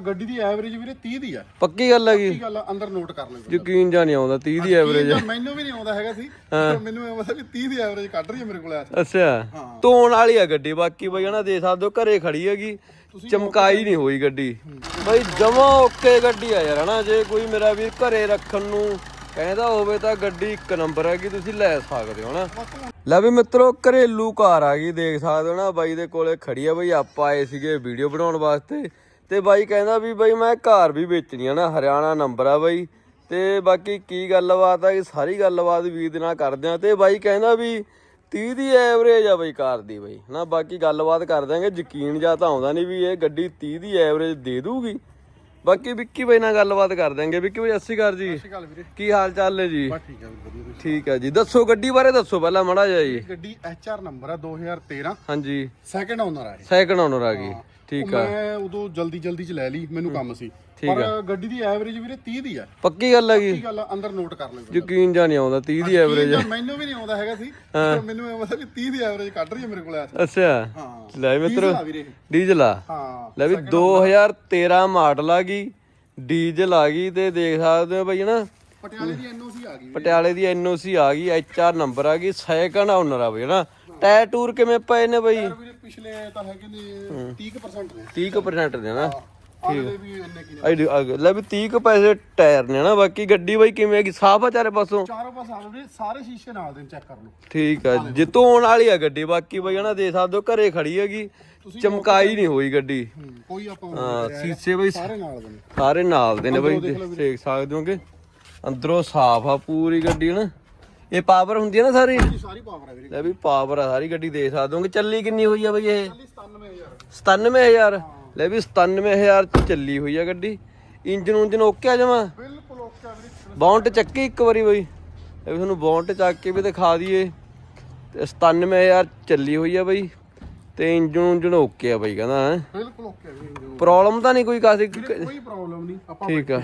ਗੱਡੀ ਦੀ ਐਵਰੇਜ ਵੀਰੇ 30 ਦੀ ਆ। ਪੱਕੀ ਗੱਲ ਹੈਗੀ ਕੀ ਗੱਲ ਆ, ਅੰਦਰ ਨੋਟ ਕਰ ਲਿਓ ਯਕੀਨ ਜਾਂ ਨਹੀਂ ਆਉਂਦਾ 30 ਦੀ ਐਵਰੇਜ ਮੈਨੂੰ ਵੀ ਨਹੀਂ ਆਉਂਦਾ ਹੈਗਾ ਸੀ ਪਰ ਮੈਨੂੰ ਇਹ ਮਤਲਬ ਵੀ 30 ਦੀ ਐਵਰੇਜ ਕੱਢ ਰਹੀ ਹੈ ਮੇਰੇ ਕੋਲ ਐਸ ਅੱਛਾ। ਧੋਣ ਵਾਲੀ ਆ ਗੱਡੀ ਬਾਕੀ ਬਈ ਹਨਾ ਦੇ ਸਕਦੇ ਹੋ ਘਰੇ ਖੜੀ ਹੈਗੀ ਚਮਕਾਈ ਨਹੀਂ ਹੋਈ ਗੱਡੀ। ਬਈ ਜਮਾ ਓਕੇ ਗੱਡੀ ਆ ਯਾਰ ਹਨਾ ਜੇ ਕੋਈ ਮੇਰਾ ਵੀਰ ਘਰੇ ਰੱਖਣ ਨੂੰ ਕਹਿੰਦਾ ਹੋਵੇ ਤਾਂ ਗੱਡੀ ਇੱਕ ਨੰਬਰ ਹੈਗੀ ਤੁਸੀਂ ਲੈ ਸਕਦੇ ਹੋ ਹਨਾ। ਲੈ ਵੀ ਮਿੱਤਰੋ ਘਰੇਲੂ ਕਾਰ ਆ ਗਈ ਦੇਖ ਸਕਦੇ ਹੋ ਨਾ ਬਾਈ ਦੇ ਕੋਲੇ ਖੜੀ ਆ ਬਈ ਆਪਾਂ ਆਏ ਸੀਗੇ ਵੀਡੀਓ ਬਣਾਉਣ ਵਾਸਤੇ। ਤੇ ਬਾਈ ਕਹਿੰਦਾ ਵੀ ਬਈ ਮੈਂ ਕਾਰ ਵੀ ਵੇਚਣੀ ਆ ਨਾ ਹਰਿਆਣਾ ਨੰਬਰ ਆ ਬਾਈ। ਤੇ ਬਾਕੀ ਕੀ ਗੱਲਬਾਤ ਆ ਕਿ ਸਾਰੀ ਗੱਲਬਾਤ ਵੀਰ ਦੇ ਨਾਲ ਕਰਦੇ ਆ। ਤੇ ਬਾਈ ਕਹਿੰਦਾ ਵੀ 30 ਦੀ ਐਵਰੇਜ ਆ ਬਈ ਕਾਰ ਦੀ ਬਈ ਹਨਾ। ਬਾਕੀ ਗੱਲਬਾਤ ਕਰ ਦਾਂਗੇ ਯਕੀਨ ਜਾਂ ਤਾਂ ਆਉਂਦਾ ਨਹੀਂ ਵੀ ਇਹ ਗੱਡੀ 30 ਦੀ ਐਵਰੇਜ ਦੇ ਦੂਗੀ। ਬਾਕੀ ਵਿੱਕੀ ਬਾਈ ਨਾਲ ਗੱਲਬਾਤ ਕਰ ਦਾਂਗੇ ਵਿੱਕੀ ਬਾਈ ਅੱਸੀ ਕਰ ਜੀ। ਕੀ ਹਾਲ ਚਾਲ ਨੇ ਜੀ? ਠੀਕ ਆ ਜੀ ਦੱਸੋ ਗੱਡੀ ਬਾਰੇ ਦੱਸੋ ਪਹਿਲਾਂ ਮੜਾ ਜੀ। ਗੱਡੀ ਐਚਆਰ ਨੰਬਰ ਆ 2013 ਹਾਂਜੀ। ਸੈਕੰਡ ਓਨਰ ਆ ਇਹ। ਸੈਕਿੰਡ ਓਨਰ ਆ ਗਈ। ਠੀਕ ਆ। ਮੈਂ ਉਦੋਂ ਜਲਦੀ ਜਲਦੀ ਚ ਲੈ ਲਈ ਮੈਨੂੰ ਕੰਮ ਸੀ। ਪਰ ਗੱਡੀ ਦੀ ਐਵਰੇਜ ਵੀਰੇ 30 ਦੀ ਆ। ਪੱਕੀ ਗੱਲ ਹੈਗੀ ਗੱਲ ਆ, ਅੰਦਰ ਨੋਟ ਕਰ ਲਿਓ ਯਕੀਨ ਜਾਂ ਨਹੀਂ ਆਉਂਦਾ 30 ਦੀ ਐਵਰੇਜ ਮੈਨੂੰ ਵੀ ਨਹੀਂ ਆਉਂਦਾ ਹੈਗਾ ਸੀ ਪਰ ਮੈਨੂੰ ਮਤਲਬ ਵੀ 30 ਦੀ ਐਵਰੇਜ ਕੱਢ ਰਹੀ ਹੈ ਮੇਰੇ ਕੋਲ ਐਸ ਅੱਛਾ। ਹਾਂ। ਲੈ ਮਿੱਤਰੋ ਡੀਜ਼ਲ ਆ ਆ। ਹਾਂ। ਲੈ ਵੀ 2013 ਮਾਡਲ ਆ ਗਈ ਡੀਜ਼ਲ ਆ ਗਈ ਤੇ ਦੇਖ ਸਕਦੇ ਹੋ ਬਈ ਨਾ ਪਟਿਆਲੇ ਦੀ ਐਨਓਸੀ ਆ ਗਈ। ਪਟਿਆਲੇ ਦੀ ਐਨਓਸੀ ਆ ਗਈ ਐਚਆਰ ਨੰਬਰ ਆ ਗਈ ਸੈਕੰਡ ਓਨਰ ਆ ਬਈ ਨਾ ਟਾਇਰ ਟੂਰ ਕਿਵੇਂ ਪਏ ਨੇ ਬਈ? ਪਿਛਲੇ ਤਾਂ ਹੈਗੇ ਨੇ 30% ਨੇ। 30% ਦੇ ਨਾ ਵੀ ਇੰਨੇ ਕੀ ਨੇ। ਆਈ ਡੀ- ਲੈ ਵੀ 30 ਕੁ ਪੈਸੇ ਟਾਇਰ ਨੇ ਨਾ ਬਾਕੀ ਗੱਡੀ ਬਈ ਕਿਵੇਂ ਹੈਗੀ? ਸਾਫ਼ ਆ ਚਾਰੇ ਪਾਸੋਂ? ਚਾਰੋਂ ਪਾਸੇ ਆ ਵੀਰੇ ਸਾਰੇ ਸ਼ੀਸ਼ੇ ਨਾਲ ਦੇ ਚੈੱਕ ਕਰ ਲਓ ਠੀਕ ਆ ਜੇ ਧੋਣ ਵਾਲੀ ਆ ਗੱਡੀ ਬਾਕੀ ਬਈ ਹਨਾ ਦੇ ਸਕਦੇ ਹੋ ਘਰੇ ਖੜੀ ਹੈਗੀ ਚਮਕਾਈ ਨਹੀਂ ਹੋਈ ਗੱਡੀ। ਕੋਈ ਆਪਾਂ ਹਾਂ ਸੀਸੇ ਬਈ ਸਾਰੇ ਨਾਲ ਦੇ ਨੇ। ਸਾਰੇ ਨਾਲ ਦੇ ਨੇ ਬਈ ਦੇਖ ਸਕਦੇ ਹੋਗੇ। ਅੰਦਰੋਂ ਸਾਫ਼ ਆ ਪੂਰੀ ਗੱਡੀ ਨਾ ਇਹ ਪਾਵਰ ਹੁੰਦੀ ਹੈ ਨਾ ਸਾਰੀ? ਸਾਰੀ ਪਾਵਰ ਹੈ ਵੀਰੇ। ਲੈ ਵੀ ਪਾਵਰ ਆ ਸਾਰੀ ਗੱਡੀ ਦੇਖ ਸਕਦੇ ਹੋਗੇ। ਚੱਲੀ ਕਿੰਨੀ ਹੋਈ ਆ ਬਈ ਇਹ? ਖਾਲੀ 97000 97000 ਲੈ ਵੀ 97000 ਚ ਚੱਲੀ ਹੋਈ ਆ ਗੱਡੀ। ਇੰਜਨ ਉਂਜਨ ਓਕੇ ਆ ਜਮਾ? ਬਿਲਕੁਲ ਓਕੇ ਆ ਵੀਰੇ। ਬੌਂਟ ਚੱਕੀ ਇੱਕ ਵਾਰੀ ਬਈ। ਇਹ ਵੀ ਤੁਹਾਨੂੰ ਬੌਂਟ ਚੱਕ ਕੇ ਵੀ ਦਿਖਾ ਦਈਏ। ਤੇ 97000 ਚੱਲੀ ਹੋਈ ਆ ਬਈ। ਤੇ ਇੰਜਨ ਉਂਜਨ ਓਕੇ ਆ ਬਈ ਕਹਿੰਦਾ ਬਿਲਕੁਲ ਓਕੇ ਆ ਵੀਰੇ ਪ੍ਰੋਬਲਮ ਤਾਂ ਨਹੀਂ ਕੋਈ ਕਾਸੀ ਕੋਈ ਪ੍ਰੋਬਲਮ ਨਹੀਂ। ਆਪਾਂ ਠੀਕ ਆ।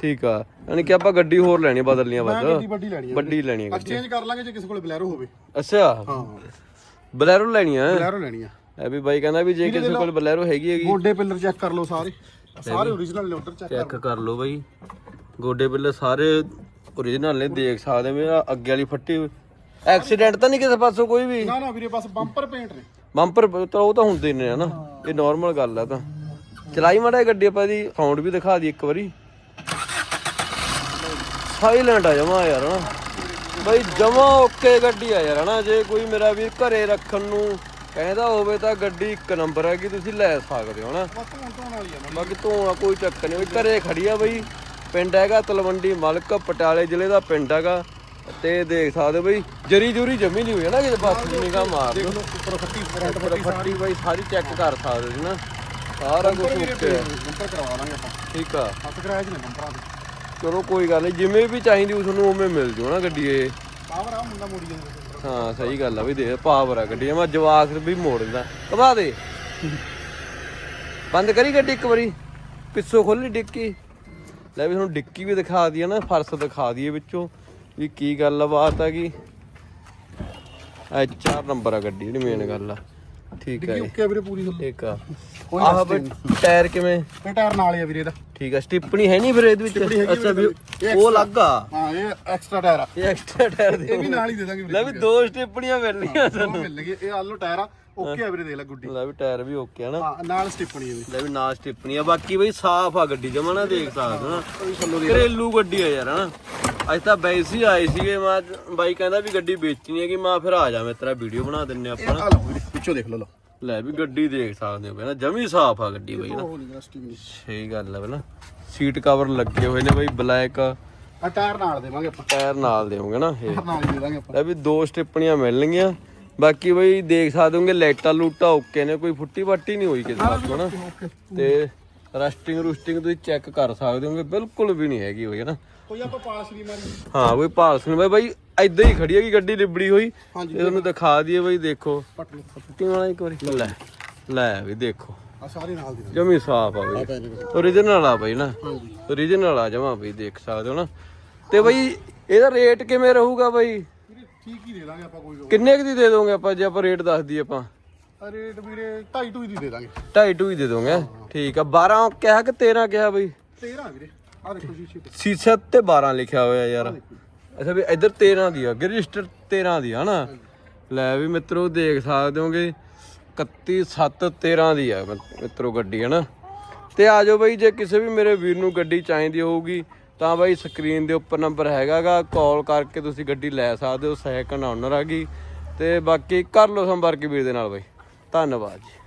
ਠੀਕ ਆ। ਯਾਨੀ ਕਿ ਆਪਾਂ ਗੱਡੀ ਹੋਰ ਲੈਣੀ ਬਦਲਣੀ ਆ ਮੈਂ ਬਸ ਗੱਡੀ ਵੱਡੀ ਲੈਣੀ ਹੈ ਵੱਡੀ ਲੈਣੀ ਆ ਅੱਜ ਚੇਂਜ ਕਰ ਲਾਂਗੇ ਜੇ ਕਿਸੇ ਕੋਲ ਬਲੈਰੋ ਹੋਵੇ। ਅੱਛਾ। ਹਾਂ। ਬਲੈਰੋ ਲੈਣੀ ਆ। ਬਲੈਰੋ ਲੈਣੀ ਆ। ਇਹ ਵੀ ਬਾਈ ਕਹਿੰਦਾ ਵੀ ਜੇ ਕਿਸੇ ਕੋਲ ਬਲੈਰੋ ਹੈਗੀ ਹੈਗੀ। ਗੋਡੇ ਪਿੱਲਰ ਚੈੱਕ ਕਰ ਲਓ ਸਾਰੇ। ਸਾਰੇ ਓਰੀਜਨਲ ਲੋਡਰ ਚੈੱਕ ਚੈੱਕ ਕਰ ਲਓ ਬਾਈ। ਗੋਡੇ ਬਿੱਲੇ ਸਾਰੇ ਓਰੀਜਨਲ ਨੇ ਦੇਖ ਸਕਦੇ ਮੇਰਾ ਅੱਗੇ ਵਾਲੀ ਫੱਟੀ ਐਕਸੀਡੈਂਟ ਤਾਂ ਨਹੀਂ ਕਿਸੇ ਪਾਸੋਂ ਕੋਈ ਵੀ। ਨਾ ਨਾ ਵੀਰੇ ਬਸ ਬੰਪਰ ਪੇਂਟ ਨੇ। ਬੰਪਰ ਤਾਂ ਉਹ ਤਾਂ ਹੁੰਦੇ ਨੇ ਹਨਾ। ਇਹ ਨਾਰਮਲ ਗੱਲ ਆ ਤਾਂ। ਚਲਾਈ ਮਾੜਾ ਗੱਡੀ ਆਪਾਂ ਦੀ ਸਾਊਂਡ ਵੀ ਦਿਖਾ ਦੀ ਇੱਕ ਵਾਰੀ। ਸਾਈਲੈਂਟ ਆ ਜਮਾ ਯਾਰ ਹਨਾ। ਬਈ ਜਮਾ ਓਕੇ ਗੱਡੀ ਆ ਯਾਰ ਹਨਾ। ਜੇ ਕੋਈ ਮੇਰਾ ਵੀਰ ਘਰੇ ਰੱਖਣ ਨੂੰ ਕਹਿੰਦਾ ਹੋਵੇ ਤਾਂ ਗੱਡੀ ਇੱਕ ਨੰਬਰ ਹੈਗੀ ਤੁਸੀਂ ਲੈ ਸਕਦੇ ਹੋ ਹਨਾ। ਬਾਕੀ ਧੋਣਾ ਕੋਈ ਚੱਕਰ ਨਹੀਂ। ਬਈ ਘਰੇ ਖੜੀ ਆ ਬਈ। ਪਿੰਡ ਹੈਗਾ ਤਲਵੰਡੀ ਮਲਕ ਪਟਿਆਲੇ ਜ਼ਿਲ੍ਹੇ ਦਾ ਪਿੰਡ ਹੈਗਾ। ਤੇ ਦੇਖ ਸਕਦੇ ਹੋ ਬਈ ਜਰੀ ਜੂਰੀ ਜਮੀ ਨਹੀਂ ਹੋਈ ਹੈ ਨਾ ਕਿ ਬੱਸ ਦੀ ਨਿਗਾਹ ਮਾਰ ਲਓ ਉੱਪਰ ਫੱਟੀ ਫਰੰਟ ਫੱਟੀ ਬਾਈ ਸਾਰੀ ਚੈੱਕ ਕਰ ਸਕਦੇ ਸੀ ਨਾ ਸਾਰਾ ਕੁਝ ਓਕੇ ਆ। ਬੰਪਰ ਕਰਵਾ ਲਾਂਗੇ ਆਪਾਂ। ਠੀਕ ਆ। ਜੀ ਨੇ ਦੇ ਚਲੋ ਕੋਈ ਗੱਲ ਨਹੀਂ ਜਿਵੇਂ ਵੀ ਚਾਹੀਦੀ ਉਹ ਤੁਹਾਨੂੰ ਉਵੇਂ ਮਿਲ ਜੂ ਨਾ ਗੱਡੀ ਇਹ। ਪਾਵਰ ਆ ਮੁੰਡਾ ਮੋੜੀ ਜਾਂਦਾ ਹਾਂ ਸਹੀ ਗੱਲ ਆ ਵੀ ਦੇ ਪਾਵਰ ਆ ਗੱਡੀ ਮੈਂ ਜਵਾਕ ਵੀ ਮੋੜ ਦਿੰਦਾ। ਕਬਾ ਦੇ। ਬੰਦ ਕਰੀ ਗੱਡੀ ਇੱਕ ਵਾਰੀ ਪਿੱਛੋਂ ਖੋਲੀ ਡਿੱਕੀ। ਲੈ ਵੀ ਤੁਹਾਨੂੰ ਡਿੱਕੀ ਵੀ ਦਿਖਾ ਦਈਏ ਨਾ ਫਰਸ਼ ਦਿਖਾ ਦਈਏ ਵਿੱਚੋਂ ਵੀ ਕੀ ਗੱਲ ਬਾਤ ਹੈਗੀ। ਐਚ ਆਰ ਨੰਬਰ ਆ ਗੱਡੀ ਜਿਹੜੀ ਮੇਨ ਗੱਲ ਆ। ਠੀਕ ਆ ਡਿੱਗੀ ਜੀ। ਓਕੇ ਆ ਵੀਰੇ ਪੂਰੀ ਥੱਲੇ ਠੀਕ ਆ। ਕੋਈ ਆਹ ਬਈ ਟਾਇਰ ਕਿਵੇਂ? ਇਹ ਟਾਇਰ ਨਾਲ ਹੀ ਆ ਵੀਰੇ ਇਹਦਾ। ਠੀਕ ਆ ਸਟਿੱਪਣੀ ਹੈ ਨਹੀਂ ਫਿਰ ਇਹਦੇ ਵਿੱਚ? ਅੱਛਾ ਵੀ ਉਹ ਲੱਗਾ ਹਾਂ ਇਹ ਐਕਸਟਰਾ ਟਾਇਰ ਆ। ਇਹ ਐਕਸਟਰਾ ਟਾਇਰ ਦੇ ਇਹ ਵੀ ਨਾਲ ਹੀ ਦੇ ਦਾਂਗੇ ਵੀਰੇ ਲੈ ਵੀ ਦੋ ਸਟਿੱਪਣੀਆਂ ਮਿਲਣੀਆਂ ਉਹ ਮਿਲਣਗੇ ਇਹ ਆਲੋ ਟਾਇਰ ਆ। ਓਕੇ ਆ ਵੀਰੇ ਦੇਖ ਲੈ ਗੁੱਡੀ। ਲੈ ਵੀ ਟਾਇਰ ਵੀ ਓਕੇ ਆ ਨਾ। ਹਾਂ ਨਾਲ ਸਟਿਪਣੀ ਵੀ ਲੈ ਵੀ ਨਾ ਸਟਿੱਪਣੀ ਆ। ਬਾਕੀ ਬਈ ਸਾਫ਼ ਆ ਗੱਡੀ ਜਮਾ ਨਾ ਦੇਖ ਸਕਦੇ ਹੋ ਨਾ। ਘਰੇਲੂ ਗੱਡੀ ਆ ਯਾਰ ਹਨਾ। ਅੱਜ ਤਾਂ ਬੈਸੀ ਆਏ ਸੀਗੇ ਮੈਂ ਬਾਈ ਕਹਿੰਦਾ ਵੀ ਗੱਡੀ ਵੇਚਣੀ ਹੈਗੀ ਮੈਂ ਫਿਰ ਆ ਜਾ ਮੈਂ ਤੇਰਾ ਵੀਡੀਓ ਬਣਾ ਦਿੰਨੇ ਆਪਾਂ ਨਾ ਆ ਲਓ ਵੀਰੇ ਪਿੱਛੋਂ ਦੇਖ ਲਓ ਲਓ। ਲੈ ਵੀ ਗੱਡੀ ਦੇਖ ਸਕਦੇ ਹੋ ਪਹਿਲਾਂ ਜਮੀ ਸਾਫ਼ ਆ ਗੱਡੀ ਬਈ ਨਾ। ਉਹ ਨਹੀਂ ਸਟਿਪਣੀ ਸਹੀ ਗੱਲ ਹੈ ਪਹਿਲਾਂ। ਸੀਟ ਕਵਰ ਲੱਗੇ ਹੋਏ ਨੇ ਬਈ ਬਲੈਕ ਆ ਟਾਇਰ ਨਾਲ ਦੇਵਾਂਗੇ ਆਪਾਂ। ਟਾਇਰ ਨਾਲ ਦੇਵੋਗੇ ਨਾ ਇਹ। ਟਾਇਰ ਨਾਲ ਹੀ ਦੇ ਦਾਂਗੇ ਆਪਾਂ। ਲੈ ਵੀ ਦੋ ਸਟਿੱਪਣੀਆਂ ਮਿਲਣਗੀਆਂ। ਬਾਕੀ ਬਈ ਦੇਖ ਸਕਦੇ ਹੋਗੇ ਲਾਈਟਾਂ ਲੂਟਾਂ ਓਕੇ ਨੇ ਕੋਈ ਫੁੱਟੀ ਫੱਟੀ ਨਹੀਂ ਹੋਈ ਕਿਸੇ ਪਾਸੋਂ ਨਾ। ਤੇ ਰਸਟਿੰਗ ਰੂਸਟਿੰਗ ਤੁਸੀਂ ਚੈੱਕ ਕਰ ਸਕਦੇ ਹੋਗੇ ਬਿਲਕੁਲ ਵੀ ਨਹੀਂ ਹੈਗੀ ਹੋਈ ਹੈ ਨਾ। ਕੋਈ ਆਪਾਂ ਪਾਸ ਨਹੀਂ ਮਾਰੀ। ਹਾਂ ਬਈ ਬਈ ਬਈ ਐਦਾਂ ਹੀ ਖੜੀ ਹੈਗੀ ਗੱਡੀ ਲਿਬੜੀ ਹੋਈ। ਹਾਂਜੀ। ਇਹ ਤੁਹਾਨੂੰ ਦਿਖਾ ਦਈਏ ਬਈ ਦੇਖੋ। ਪੱਟ ਵਾਲਾ ਇੱਕ ਵਾਰੀ। ਲੈ ਲੈ ਵੀ ਦੇਖੋ। ਆ ਸਾਰੇ ਨਾਲ ਦੀ ਨਾਲ। ਜਮੀ ਸਾਫ਼ ਆ ਬਈ। ਆ ਪੈਨ ਓਰੀਜਨਲ ਆ ਬਈ ਨਾ। ਹਾਂਜੀ। ਓਰੀਜਨਲ ਆ ਜਮਾ ਬਈ ਦੇਖ ਸਕਦੇ ਹੋ ਨਾ। ਤੇ ਬਈ ਇਹਦਾ ਰੇਟ ਕਿਵੇਂ ਰਹੂਗਾ ਬਈ? ਵੀਰੇ ਠੀਕ ਹੀ ਦੇ ਦਾਂਗੇ ਆਪਾਂ ਕੋਈ ਕਿੰਨੇ ਕੁ ਦੀ ਦੇ ਦੋਗੇ ਆਪਾਂ? ਜੇ ਆਪਾਂ ਰੇਟ ਦੱਸ ਦਈਏ ਆਪਾਂ। ਰੇਟ ਵੀਰੇ 2.5 ਟੂ ਦੀ ਦੇ ਦਾਂਗੇ। ਢਾਈ ਟੂ ਹੀ ਦੇ ਦੋਗੇ। ਠੀਕ ਆ 12 ਕਿਹਾ ਕਿ 13 ਕਿਹਾ ਬਈ? 13 ਵੀਰੇ। ਆ ਦੇਖੋ ਸੀਸਾ ਤੇ 12 ਲਿਖਿਆ ਹੋਇਆ ਯਾਰ। ਅੱਛਾ ਵੀ ਇੱਧਰ 13 ਦੀ ਆ ਰਜਿਸਟਰ 13 ਦੀ ਆ ਹਨਾ? ਲੈ ਵੀ ਮਿੱਤਰੋ ਦੇਖ ਸਕਦੇ ਹੋਗੇ 31 7 13 ਦੀ ਆ ਮਿੱਤਰੋ ਗੱਡੀ ਹਨਾ? ਤੇ ਆ ਜਾਓ ਬਈ ਜੇ ਕਿਸੇ ਵੀ ਮੇਰੇ ਵੀਰ ਨੂੰ ਗੱਡੀ ਚਾਹੀਦੀ ਹੋਊਗੀ ਤਾਂ ਬਾਈ ਸਕਰੀਨ ਦੇ ਉੱਪਰ ਨੰਬਰ ਹੈਗਾਗਾ ਕਾਲ ਕਰਕੇ ਤੁਸੀਂ ਗੱਡੀ ਲੈ ਸਕਦੇ ਹੋ ਸੈਕੰਡ ਓਨਰ ਆ ਗਈ। ਤੇ ਬਾਕੀ ਕਰ ਲਓ ਸੰਪਰਕ ਵੀਰ ਦੇ ਨਾਲ ਬਾਈ। ਧੰਨਵਾਦ ਜੀ।